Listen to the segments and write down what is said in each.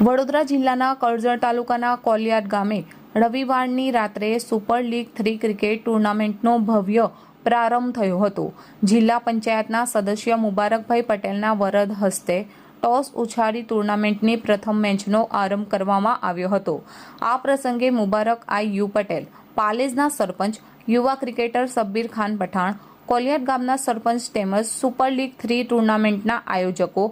વડોદરા જિલ્લાના કરજણ તાલુકાના કોલિયાદ ગામે રવિવારની રાત્રે સુપર લીગ થ્રી ક્રિકેટ ટુર્નામેન્ટનો ભવ્ય પ્રારંભ થયો હતો. જિલ્લા પંચાયતના સદસ્ય મુબારકભાઈ પટેલના વરદ હસ્તે ટોસ ઉછાળી ટુર્નામેન્ટની પ્રથમ મેચનો આરંભ કરવામાં આવ્યો હતો. આ પ્રસંગે મુબારક આઈ યુ પટેલ, પાલેજના સરપંચ, યુવા ક્રિકેટર સબ્બીર ખાન પઠાણ કોલિયાદ ગામના સરપંચ તેમજ સુપર લીગ થ્રી ટુર્નામેન્ટના આયોજકો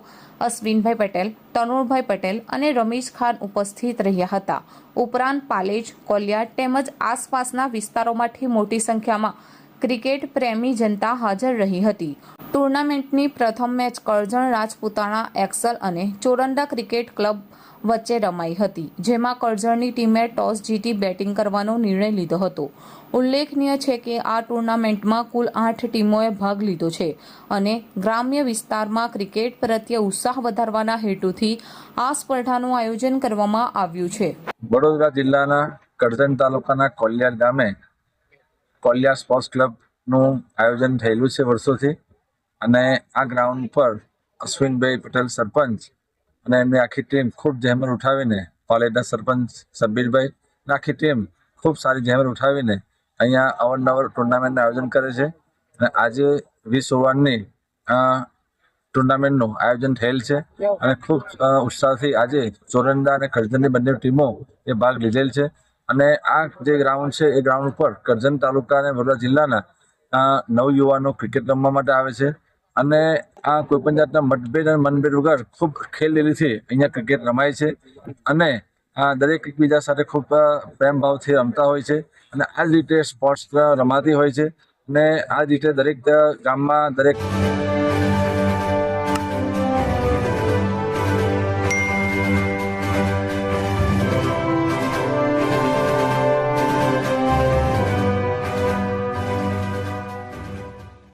અશ્વિનભાઈ પટેલ તનુરભાઈ પટેલ અને રમેશ ખાન ઉપસ્થિત રહ્યા હતા. ઉપરાંત પાલેજ કોલિયાર તેમજ આસપાસના વિસ્તારોમાંથી મોટી સંખ્યામાં ક્રિકેટ પ્રેમી જનતા હાજર રહી હતી. ટુર્નામેન્ટની પ્રથમ મેચ કરજણ રાજપૂતાણા, એક્સલ અને ચોરંડા ક્રિકેટ ક્લબ વચ્ચે રમાઈ હતી, જેમાં કરજણની ટીમે ટોસ જીતી બેટિંગ કરવાનો નિર્ણય લીધો હતો. ઉલ્લેખનીય છે કે આ ટુર્નામેન્ટમાં કુલ આઠ ટીમોએ ભાગ લીધો છે અને ગ્રામ્ય વિસ્તારમાં ક્રિકેટ પ્રત્યે ઉત્સાહ વધારવાના હેતુથી આ સ્પર્ધાનું આયોજન કરવામાં આવ્યું છે. વડોદરા જિલ્લાના કરજણ તાલુકાના કોલિયા ગામે કોલિયા સ્પોર્ટ્સ ક્લબનું આયોજન થયેલું છે વર્ષોથી. અને આ ગ્રાઉન્ડ પર અશ્વિનભાઈ પટેલ સરપંચ અને એમની આખી ટીમ ખૂબ જહેમત ઉઠાવીને કોલેજના સરપંચ સબ્બીરભાઈ અને આખી ટીમ ખૂબ સારી જહેમત ઉઠાવીને અહીંયા અવારનવાર ટુર્નામેન્ટનું આયોજન કરે છે. અને આજે વીસ ઓવરની ટુર્નામેન્ટનું આયોજન થયેલ છે અને ખૂબ ઉત્સાહથી આજે ચોરંદા અને કરજણની બંને ટીમો એ ભાગ લીધેલ છે. અને આ જે ગ્રાઉન્ડ છે એ ગ્રાઉન્ડ ઉપર કરજણ તાલુકા અને વડોદરા જિલ્લાના નવ નવયુવાનો ક્રિકેટ રમવા માટે આવે છે. અને આ કોઈપણ જાતના મતભેદ અને મનભેદ વગર ખૂબ ખેલ લીલીથી અહીંયા ક્રિકેટ રમાય છે અને આ દરેક એકબીજા સાથે ખૂબ પ્રેમ ભાવથી રમતા હોય છે અને આ જ રીતે સ્પોર્ટ્સ રમાતી હોય છે અને આ જ રીતે દરેક ગામમાં દરેક